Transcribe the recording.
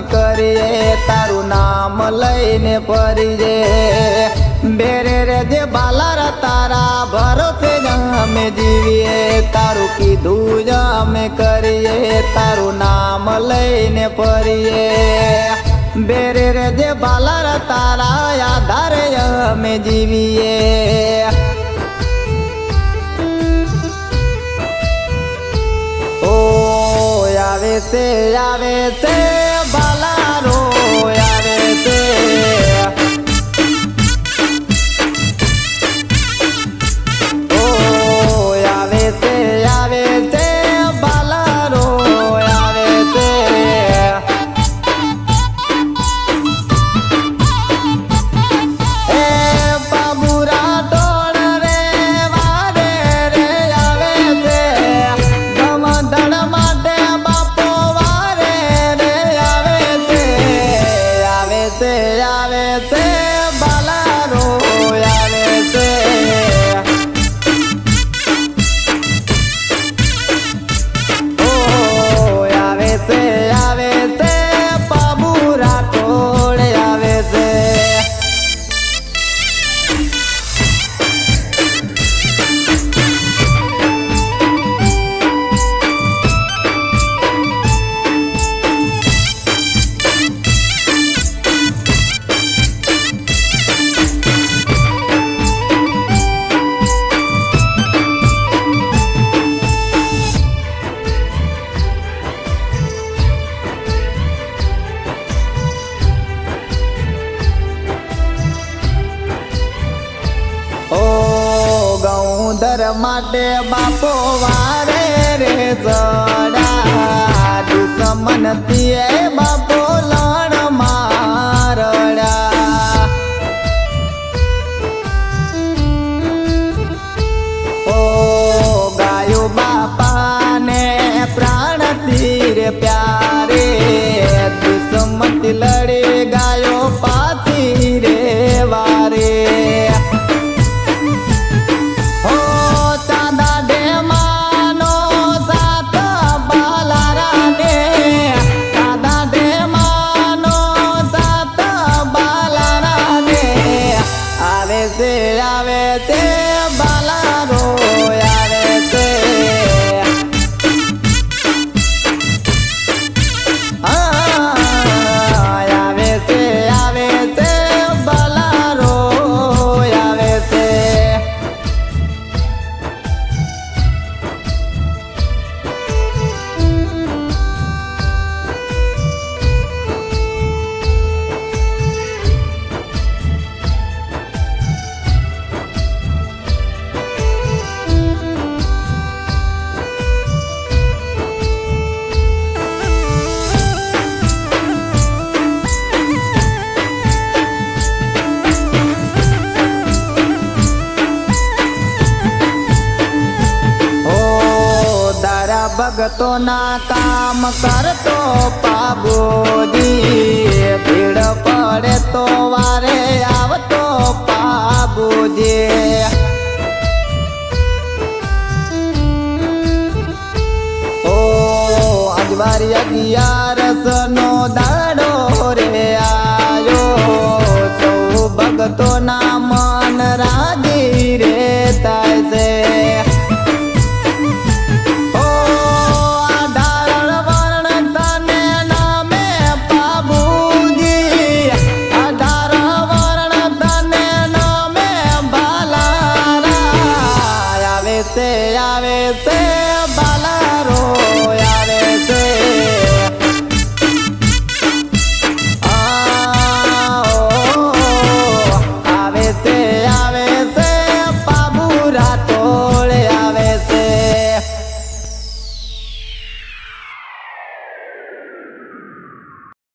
કરીએ, તારું નામ લઈને ફરીએ. બેરે રે જે બાલારા, તારા ભરોસે અમે જીવીએ. તારું કીધું જ અમે કરીએ, તારું નામ લઈને ફરીએ. બેરે રે જે બાલારા, તારા આધારે અમે જીવીએ. આવે છે આવે છે. માટે બાપો વારે રે જડા દુશ્મન તીએ બાપો લણ મારડા. ઓ ગાયો બાપાને પ્રાણ તીર પ્યારે દુશ્મતી લડે આવે છે ભગતો ના કામ કરતો પાબોજી. ભીડ પડે તો વારે આવતો પાબોજી. ઓ અજવારી અગિયાર